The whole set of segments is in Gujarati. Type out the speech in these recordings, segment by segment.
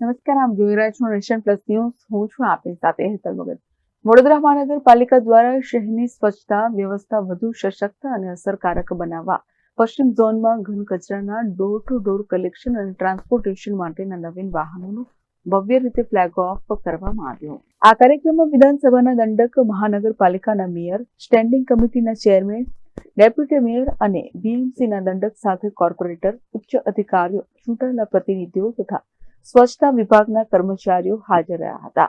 નમસ્કાર, આપ જોઈ રહ્યા છો નેશન પ્લસ ન્યૂઝ. હું છું આપની સાથે હેતલ ભગત વડોદરા મહાનગરપાલિકા દ્વારા શહેરની સ્વચ્છતા વ્યવસ્થા વધુ સશક્ત અને અસરકારક બનાવવા, પશ્ચિમ ઝોનમાં ઘન કચરાના ડોર ટુ ડોર કલેક્શન અને ટ્રાન્સપોર્ટેશન માટેના નવીન વાહનોનું ભવ્ય રીતે ફ્લેગ ઓફ કરવામાં આવ્યો. આ કાર્યક્રમમાં વિધાનસભાના દંડક મહાનગરપાલિકાના મેયર સ્ટેન્ડિંગ કમિટીના ચેરમેન ડેપ્યુટી મેયર અને બીએમસીના દંડક સાથે કોર્પોરેટર ઉચ્ચ અધિકારીઓ, ચૂંટાયેલા પ્રતિનિધિઓ તથા સ્વચ્છતા વિભાગના કર્મચારીઓ હાજર રહ્યા હતા.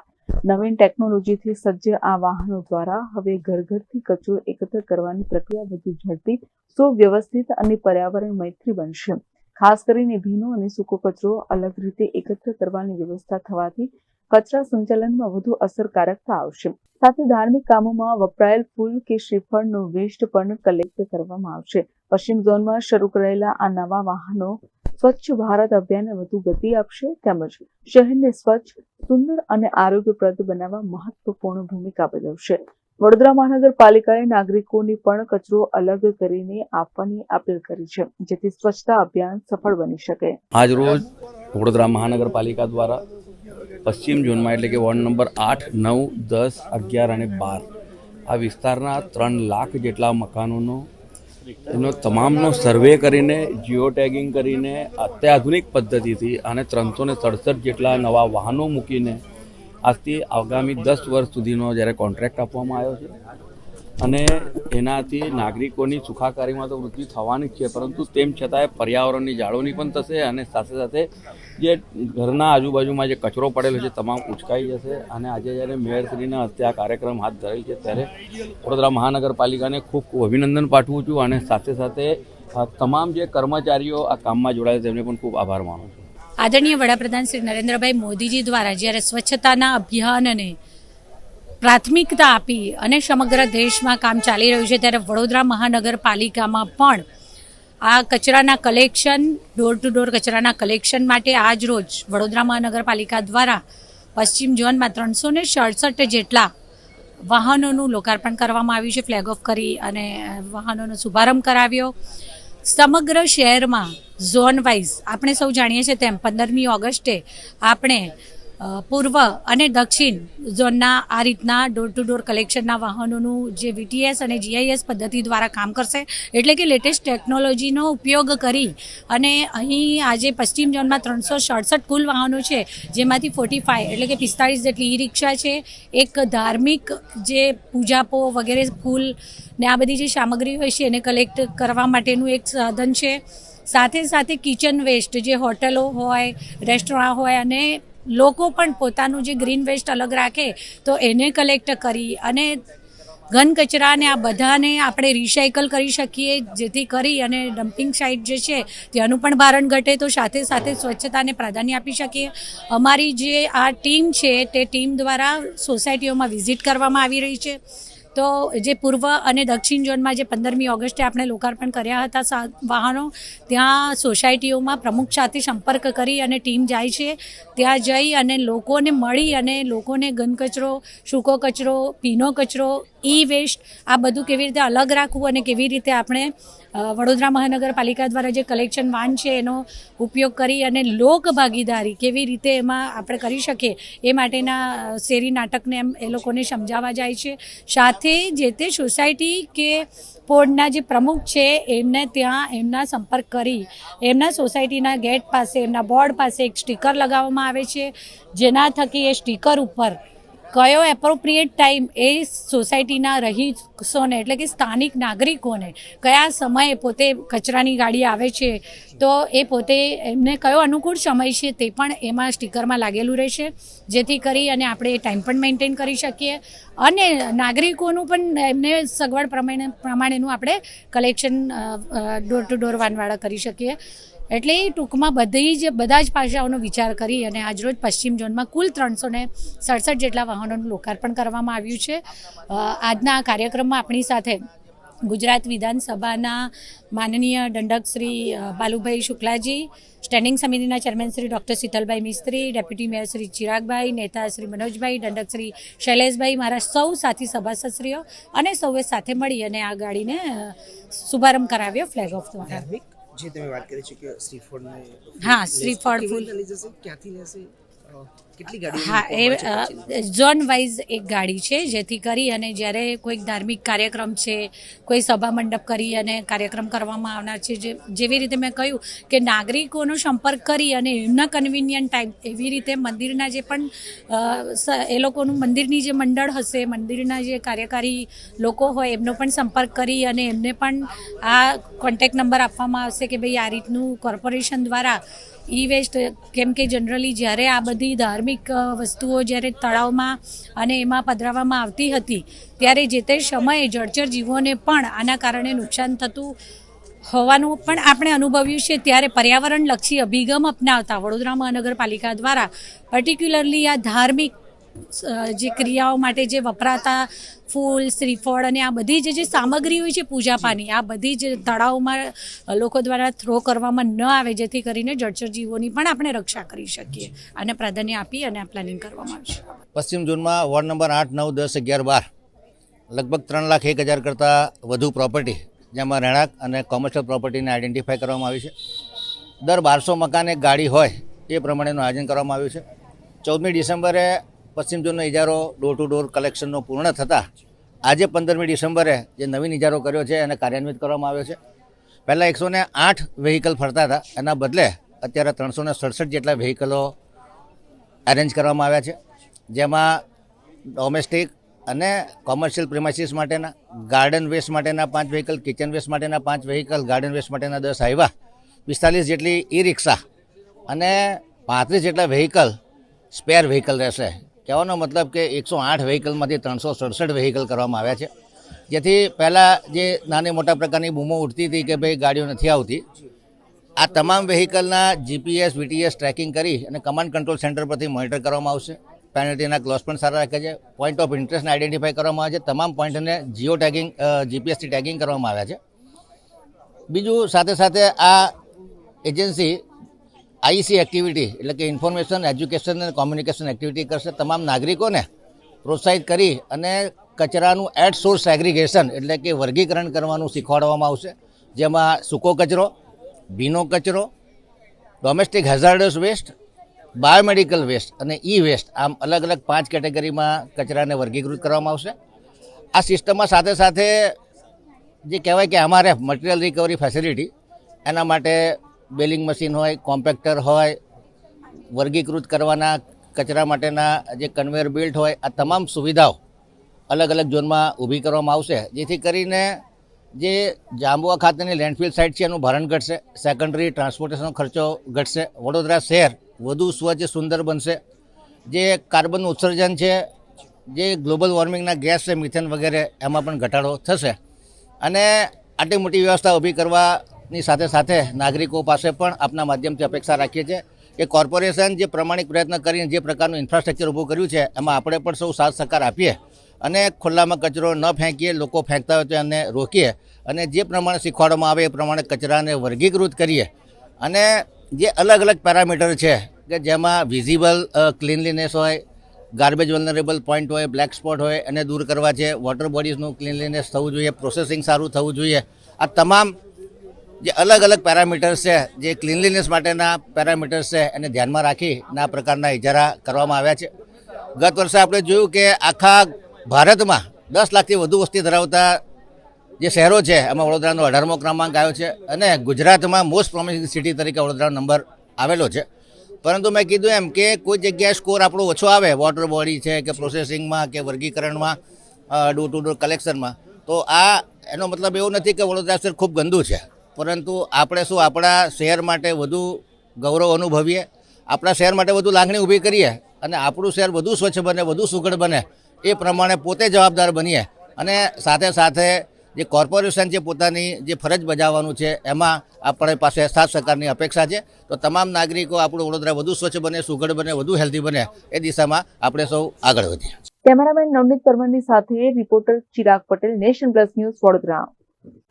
નવીન ટેકનોલોજીથી સજ્જ આ વાહનો દ્વારા હવે ઘર ઘરથી કચરો એકત્ર કરવાની પ્રક્રિયા વધુ ઝડપી, સુવ્યવસ્થિત અને પર્યાવરણ મૈત્રી બનશે. ખાસ કરીને ભીનો અને સૂકો કચરો અલગ રીતે એકત્ર કરવાની વ્યવસ્થા થવાથી કચરા સંચાલનમાં વધુ અસરકારકતા આવશે. સાથે ધાર્મિક કામોમાં વપરાયેલ ફૂલ કે શ્રીફળનો વેસ્ટ પણ કલેક્ટ કરવામાં આવશે. પશ્ચિમ ઝોનમાં શરૂ કરાયેલા આ નવા વાહનો સ્વચ્છ ભારત અભિયાનને વધુ ગતિ આપશે તેમજ શહેરને સ્વચ્છ, સુંદર અને આરોગ્યપ્રદ બનાવવા મહત્વપૂર્ણ ભૂમિકા ભજવશે. વડોદરા મહાનગરપાલિકાએ નાગરિકોને પણ કચરો અલગ કરીને આપવાની અપીલ કરી છે, જેથી સ્વચ્છતા અભિયાન સફળ બની શકે. આજ વડોદરા મહાનગરપાલિકા દ્વારા પશ્ચિમ ઝોનમાં એટલે કે વોર્ડ નંબર આઠ, નવ, દસ, અગિયાર અને બાર આ વિસ્તારના ત્રણ લાખ જેટલા મકાનોનો એનો તમામનો સર્વે કરીને જીઓ ટેગિંગ કરીને, અત્યાધુનિક પદ્ધતિથી અને ત્રણસો ને સડસઠ જેટલા નવા વાહનો મૂકીને, આજથી આગામી દસ વર્ષ સુધીનો જ્યારે કોન્ટ્રાક્ટ આપવામાં આવ્યો છે અને એનાથી નાગરિકોની સુખાકારીમાં તો વૃદ્ધિ થવાની જ છે, પરંતુ તેમ છતાંય પર્યાવરણની જાળવણી પણ થશે અને સાથે સાથે જે ઘરના આજુબાજુમાં જે કચરો પડેલો છે, તમામ ઉચકાઈ જશે. અને આજે જ્યારે મેયરશ્રીના હસ્તે આ કાર્યક્રમ હાથ ધરેલ છે, ત્યારે વડોદરા મહાનગરપાલિકાને ખૂબ ખૂબ અભિનંદન પાઠવું છું અને સાથે સાથે તમામ જે કર્મચારીઓ આ કામમાં જોડાયા તેમને પણ ખૂબ આભાર માનું છું. આદરણીય વડાપ્રધાન શ્રી નરેન્દ્રભાઈ મોદીજી દ્વારા જ્યારે સ્વચ્છતાના અભિયાનને પ્રાથમિકતા આપી અને સમગ્ર દેશમાં કામ ચાલી રહ્યું છે ત્યારે વડોદરા મહાનગરપાલિકામાં પણ આ કચરાના કલેક્શન ડોર ટુ ડોર કચરાના કલેક્શન માટે આજ રોજ વડોદરા મહાનગરપાલિકા દ્વારા પશ્ચિમ ઝોનમાં ત્રણસો ને સડસઠ જેટલા વાહનોનું લોકાર્પણ કરવામાં આવ્યું છે ફ્લેગ ઓફ કરી અને વાહનોનો શુભારંભ કરાવ્યો. સમગ્ર શહેરમાં ઝોન વાઇઝ આપણે સૌ જાણીએ છીએ તેમ પંદરમી ઓગસ્ટે આપણે પૂર્વ અને દક્ષિણ ઝોનના આ રીતના ડોર ટુ ડોર કલેક્શનના વાહનોનું જે વીટીએસ અને જીઆઈએસ પદ્ધતિ દ્વારા કામ કરશે. એટલે કે લેટેસ્ટ ટેકનોલોજીનો ઉપયોગ કરી અને અહીં આજે પશ્ચિમ ઝોનમાં ત્રણસો સડસઠ કુલ વાહનો છે, જેમાંથી ફોર્ટી ફાઇવ એટલે કે પિસ્તાળીસ જેટલી ઈ રિક્ષા છે, એક ધાર્મિક જે પૂજાપો વગેરે ફૂલ ને આ બધી જે સામગ્રી હોય છે એને કલેક્ટ કરવા માટેનું એક સાધન છે. સાથે સાથે કિચન વેસ્ટ જે હોટલો હોય રેસ્ટોરાં હોય અને લોકો પણ પોતાનું જે ગ્રીન વેસ્ટ અલગ રાખે તો એને કલેક્ટ કરી અને ઘન કચરાને આ બધાને આપણે રિસાયકલ કરી શકીએ, જેથી કરી અને ડમ્પિંગ સાઇટ જે છે ત્યાંનું પણ ભારણ ઘટે તો સાથે સાથે સ્વચ્છતાને પ્રાધાન્ય આપી શકીએ. અમારી જે આ ટીમ છે તે ટીમ દ્વારા સોસાયટીઓમાં વિઝિટ કરવામાં આવી રહી છે. તો જે પૂર્વ અને દક્ષિણ ઝોનમાં જે પંદરમી ઓગસ્ટે આપણે લોકાર્પણ કર્યા હતા વાહનો, ત્યાં સોસાયટીઓમાં પ્રમુખ સાથે સંપર્ક કરી અને ટીમ જાય છે. ત્યાં જઈ અને લોકોને મળી અને લોકોને ઘન કચરો, સૂકો કચરો ભીનો કચરો ઈ વેસ્ટ આ બધું કેવી રીતે અલગ રાખવું અને કેવી રીતે આપણે વડોદરા મહાનગરપાલિકા દ્વારા જે કલેક્શન વાન છે એનો ઉપયોગ કરી અને લોક ભાગીદારી કેવી રીતે એમાં આપણે કરી શકીએ, એ માટેના શેરી નાટકને એમ એ લોકોને સમજાવવા જાય છે. સાથે જે તે સોસાયટી કે પોર્ડના જે પ્રમુખ છે, એમને ત્યાં એમના સંપર્ક કરી, એમના સોસાયટીના ગેટ પાસે, એમના બોર્ડ પાસે એક સ્ટીકર લગાવવામાં આવે છે, જેના થકી એ સ્ટીકર ઉપર કયો એપ્રોપ્રિએટ ટાઈમ એ સોસાયટીના રહીશોને એટલે કે સ્થાનિક નાગરિકોને કયા સમયે પોતે કચરાની ગાડી આવે છે, તો એ પોતે એમને કયો અનુકૂળ સમય છે તે પણ એમાં સ્ટીકરમાં લાગેલું રહેશે, જેથી કરી અને આપણે એ ટાઈમ પણ મેન્ટેન કરી શકીએ. અને નાગરિકોનું પણ એમને સગવડ પ્રમાણે પ્રમાણેનું આપણે કલેક્શન ડોર ટુ ડોર વાનવાળા કરી શકીએ. એટલે એ ટૂંકમાં બધી જ, બધા જ પાસાઓનો વિચાર કરી અને આજરોજ પશ્ચિમ ઝોનમાં કુલ ત્રણસો ને સડસઠ જેટલા વાહનોનું લોકાર્પણ કરવામાં આવ્યું છે. આજના આ કાર્યક્રમમાં આપણી સાથે ગુજરાત વિધાનસભાના માનનીય દંડક શ્રી બાલુભાઈ શુક્લાજી, સ્ટેન્ડિંગ સમિતિના chairman Shri doctor Shitalbhai Mistry, deputy mayor Shri Chiragbhai, નેતા શ્રી મનોજભાઈ, દંડક શ્રી શૈલેષભાઈ, મારા સૌ સાથી સભાસદશ્રીઓ અને સૌએ સાથે મળી અને આ ગાડીને શુભારંભ કરાવ્યો ફ્લેગ ઓફ દ્વારા જે તમે વાત કરી છે કે શ્રીફળ ને હા, શ્રીફળ, ફૂલ. ક્યાંથી લેશે કેટલી ગાડી હા એ ઝોન વાઇઝ એક ગાડી છે જેથી કરી અને જ્યારે કોઈક ધાર્મિક કાર્યક્રમ છે કોઈ સભા મંડપ કરી અને કાર્યક્રમ કરવામાં આવનાર છે જે જેવી રીતે મેં કહ્યું કે નાગરિકોનો સંપર્ક કરી અને એમના કન્વિનિયન્ટ ટાઈમ એવી રીતે મંદિરના જે પણ એ લોકોનું મંદિરની જે મંડળ હશે મંદિરના જે કાર્યકારી લોકો હોય એમનો પણ સંપર્ક કરી અને એમને પણ આ કોન્ટેક્ટ નંબર આપવામાં આવશે કે ભાઈ આ રીતનું કોર્પોરેશન દ્વારા ઈ વેસ્ટ કેમ કે જનરલી જ્યારે આ બધી ધાર્મિક વસ્તુઓ જ્યારે તળાવમાં અને એમાં પધરાવવામાં આવતી હતી, ત્યારે જે તે સમયે જળચર જીવોને પણ આના કારણે નુકસાન થતું હોવાનું પણ આપણે અનુભવ્યું છે. ત્યારે પર્યાવરણલક્ષી અભિગમ અપનાવતા વડોદરા મહાનગરપાલિકા દ્વારા પર્ટિક્યુલરલી આ ધાર્મિક જે ક્રિયાઓ માટે જે વપરાતા ફૂલ શ્રીફળ અને આ બધી જે જે સામગ્રી હોય છે પૂજાપાની આ બધી જ તળાવમાં લોકો દ્વારા થ્રો કરવામાં ન આવે જેથી કરીને જળચર જીવોની પણ આપણે રક્ષા કરી શકીએ અને પ્રાધાન્ય આપી અને આ પ્લાનિંગ કરવામાં આવશે. પશ્ચિમ ઝોનમાં વોર્ડ નંબર આઠ નવ દસ અગિયાર બાર લગભગ ત્રણ લાખ એક હજાર કરતાં વધુ પ્રોપર્ટી જેમાં રહેણાંક અને કોમર્શિયલ પ્રોપર્ટીને આઈડેન્ટિફાઈ કરવામાં આવી છે. દર બારસો મકાન એક ગાડી હોય એ પ્રમાણેનું આયોજન કરવામાં આવ્યું છે. ચૌદમી ડિસેમ્બરે પશ્ચિમ ઝોનનો ઇજારો ડોર ટુ ડોર કલેક્શનનો પૂર્ણ થતાં આજે પંદરમી ડિસેમ્બરે જે નવીન ઇજારો કર્યો છે એને કાર્યાન્વિત કરવામાં આવ્યો છે. પહેલાં એકસો ને આઠ વ્હીકલ ફરતા હતા. એના બદલે અત્યારે ત્રણસો ને સડસઠ જેટલા વ્હીકલો અરેન્જ કરવામાં આવ્યા છે. જેમાં ડોમેસ્ટિક અને કોમર્શિયલ પ્રિમાઇસીસ માટેના ગાર્ડન વેસ્ટ માટેના પાંચ વ્હીકલ કિચન વેસ્ટ માટેના પાંચ વ્હીકલ ગાર્ડન વેસ્ટ માટેના દસ આવ્યા. પિસ્તાલીસ જેટલી ઈ રિક્ષા અને પાંત્રીસ જેટલા વ્હીકલ સ્પેર વ્હીકલ રહેશે. કહેવાનો મતલબ કે એકસો આઠ વ્હીકલમાંથી ત્રણસો સડસઠ વ્હીકલ કરવામાં આવ્યા છે. જેથી પહેલાં જે નાની મોટા પ્રકારની બૂમો ઉઠતી હતી કે ભાઈ ગાડીઓ નથી આવતી, આ તમામ વેહિકલના જીપીએસ વીટીએસ ટ્રેકિંગ કરી અને કમાન્ડ કંટ્રોલ સેન્ટર પરથી મોનિટર કરવામાં આવશે. પેનલ્ટીના ક્લોઝ પણ સારા રાખે છે. પોઈન્ટ ઓફ ઇન્ટરેસ્ટને આઈડેન્ટિફાઈ કરવામાં આવે છે. તમામ પોઈન્ટને જીઓ ટેગિંગ જીપીએસથી ટેગિંગ કરવામાં આવ્યા છે. બીજું સાથે સાથે આ એજન્સી આઈસી એક્ટિવિટી, એટલે કે ઇન્ફોર્મેશન, એજ્યુકેશન અને કોમ્યુનિકેશન એક્ટિવિટી કરશે તમામ નાગરિકોને પ્રોત્સાહિત કરી અને કચરાનું એટ સોર્સ એગ્રીગેશન, એટલે કે વર્ગીકરણ કરવાનું શીખવાડવામાં આવશે. જેમાં સૂકો કચરો, ભીનો કચરો domestic hazardous waste biomedical waste અને ઈ વેસ્ટ આમ અલગ અલગ પાંચ કેટેગરીમાં કચરાને વર્ગીકૃત કરવામાં આવશે. આ સિસ્ટમમાં સાથે સાથે જે કહેવાય કે અમારે મટીરિયલ રિકવરી ફેસિલિટી એના માટે બેલિંગ મશીન હોય, કોમ્પેક્ટર હોય, વર્ગીકૃત કરવાના કચરા માટેના જે કન્વેયર બેલ્ટ હોય, આ તમામ સુવિધાઓ અલગ અલગ ઝોનમાં ઊભી કરવામાં આવશે. જેથી કરીને જે જાંબુઆ ખાતેની લેન્ડફિલ સાઇટ છે એનું ભારણ ઘટશે સેકન્ડરી ટ્રાન્સપોર્ટેશનનો ખર્ચો ઘટશે. વડોદરા શહેર વધુ સ્વચ્છ, સુંદર બનશે. જે કાર્બનનું ઉત્સર્જન છે, જે ગ્લોબલ વોર્મિંગના ગેસ છે, મિથેન વગેરે, એમાં પણ ઘટાડો થશે. અને આટલી મોટી વ્યવસ્થા ઊભી કરવાની સાથે સાથે નાગરિકો પાસે પણ આપના માધ્યમથી અપેક્ષા રાખીએ છીએ કે કોર્પોરેશન જે પ્રમાણિક પ્રયત્ન કરીને જે પ્રકારનું ઇન્ફ્રાસ્ટ્રક્ચર ઊભું કર્યું છે, એમાં આપણે પણ સૌ સાથ સહકાર આપીએ અને ખુલ્લામાં કચરો ન ફેંકીએ, લોકો ફેંકતા હોય તો એને રોકીએ અને જે પ્રમાણે શીખવાડવામાં આવે એ પ્રમાણે કચરાને વર્ગીકૃત કરીએ અને જે અલગ અલગ પેરામીટર છે કે જેમાં વિઝિબલ ક્લીનલીનેસ હોય, ગાર્બેજ વલનરેબલ પોઈન્ટ હોય, બ્લેક સ્પોટ હોય એને દૂર કરવા છે, વોટર બોડીઝનું ક્લીનલીનેસ થવું જોઈએ, પ્રોસેસિંગ સારું થવું જોઈએ. આ તમામ જે અલગ અલગ પેરામીટર્સ છે, જે ક્લીનલીનેસ માટેના પેરામીટર્સ છે, એને ધ્યાનમાં રાખીને આ પ્રકારના ઇજારા કરવામાં આવ્યા છે. ગત વર્ષે આપણે જોયું કે આખા ભારતમાં દસ લાખથી વધુ વસ્તી ધરાવતા જે શહેરો છે, એમાં વડોદરાનો અઢારમો ક્રમાંક આવ્યો છે અને ગુજરાતમાં મોસ્ટ પ્રોમિસિંગ સિટી તરીકે વડોદરાનો નંબર આવેલો છે. પરંતુ મેં કીધું એમ કે કોઈ જગ્યાએ સ્કોર આપણો ઓછો આવે વોટર બોડી છે કે પ્રોસેસિંગમાં કે વર્ગીકરણમાં ડોર ટુ ડોર કલેક્શનમાં તો આ એનો મતલબ એવું નથી કે વડોદરા શહેર ખૂબ ગંદુ છે. પરંતુ આપણે શું, આપણા શહેર માટે વધુ ગૌરવ અનુભવીએ, આપણા શહેર માટે વધુ લાગણી ઊભી કરીએ અને આપણું શહેર વધુ સ્વચ્છ બને, વધુ સુઘડ બને, એ પ્રમાણે પોતે જવાબદાર બનીએ. અને સાથે સાથે જે કોર્પોરેશન છે પોતાની જે ફરજ બજાવવાનું છે, એમાં આપણે પાસે સાથ સહકારની અપેક્ષા છે. તો તમામ નાગરિકો આપણું વડોદરા વધુ સ્વચ્છ બને, સુઘડ બને, વધુ હેલ્ધી બને, એ દિશામાં આપણે સૌ આગળ વધીએ. કેમેરામેન નવનીત પરમારની સાથે reporter Chirag Patel, nation plus news Vadodara.